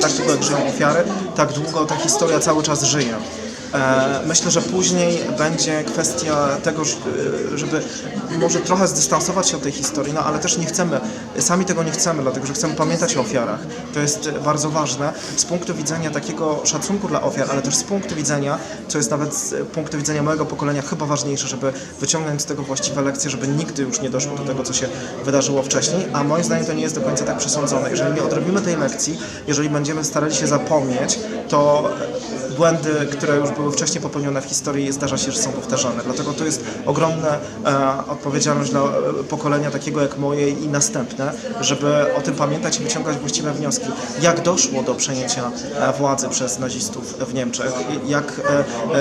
tak długo jak żyją ofiary, tak długo ta historia cały czas żyje. E, Myślę, że później będzie kwestia tego, ż- żeby może trochę zdystansować się od tej historii, no ale też nie chcemy, sami tego nie chcemy, dlatego że chcemy pamiętać o ofiarach. To jest bardzo ważne z punktu widzenia takiego szacunku dla ofiar, ale też z punktu widzenia, co jest nawet z punktu widzenia mojego pokolenia chyba ważniejsze, żeby wyciągnąć z tego właściwe lekcje, żeby nigdy już nie doszło do tego, co się wydarzyło wcześniej, a moim zdaniem to nie jest do końca tak przesądzone. Jeżeli nie odrobimy tej lekcji, jeżeli będziemy starali się zapomnieć, to błędy, które już były wcześniej popełnione w historii, zdarza się, że są powtarzane. Dlatego to jest ogromna e, odpowiedzialność dla e, pokolenia takiego jak moje i następne, żeby o tym pamiętać i wyciągać właściwe wnioski. Jak doszło do przejęcia e, władzy przez nazistów w Niemczech, i jak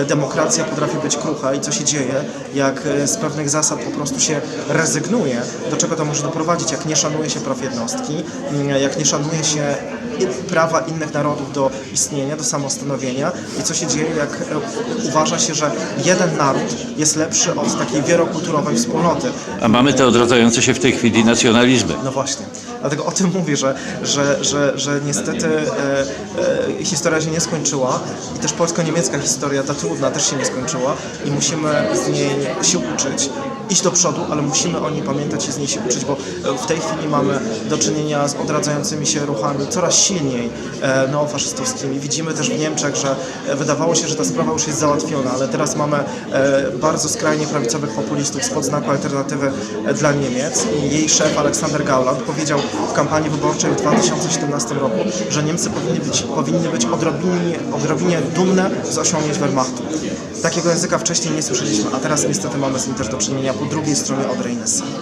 demokracja potrafi być krucha i co się dzieje, jak z pewnych zasad po prostu się rezygnuje, do czego to może doprowadzić, jak nie szanuje się praw jednostki, mm, jak nie szanuje się i- prawa innych narodów do istnienia, do samostanowienia? I co się dzieje, jak uważa się, że jeden naród jest lepszy od takiej wielokulturowej wspólnoty. A mamy te odradzające się w tej chwili nacjonalizmy. No właśnie. Dlatego o tym mówię, że, że, że, że niestety e, e, historia się nie skończyła i też polsko-niemiecka historia, ta trudna, też się nie skończyła i musimy z niej się uczyć. Iść do przodu, ale musimy o niej pamiętać i z niej się uczyć, bo e, w tej chwili mamy do czynienia z odradzającymi się ruchami coraz silniej e, neofaszystowskimi. Widzimy też w Niemczech, że e, wydawało się, że ta sprawa już jest załatwiona, ale teraz mamy e, bardzo skrajnie prawicowych populistów spod znaku alternatywy e, dla Niemiec i jej szef Aleksander Gauland powiedział w kampanii wyborczej w 2017 roku, że Niemcy powinni być, powinny być odrobinie, odrobinie dumne z osiągnięć Wehrmachtu. Takiego języka wcześniej nie słyszeliśmy, a teraz niestety mamy z nim też do czynienia po drugiej stronie Odry i Nessy.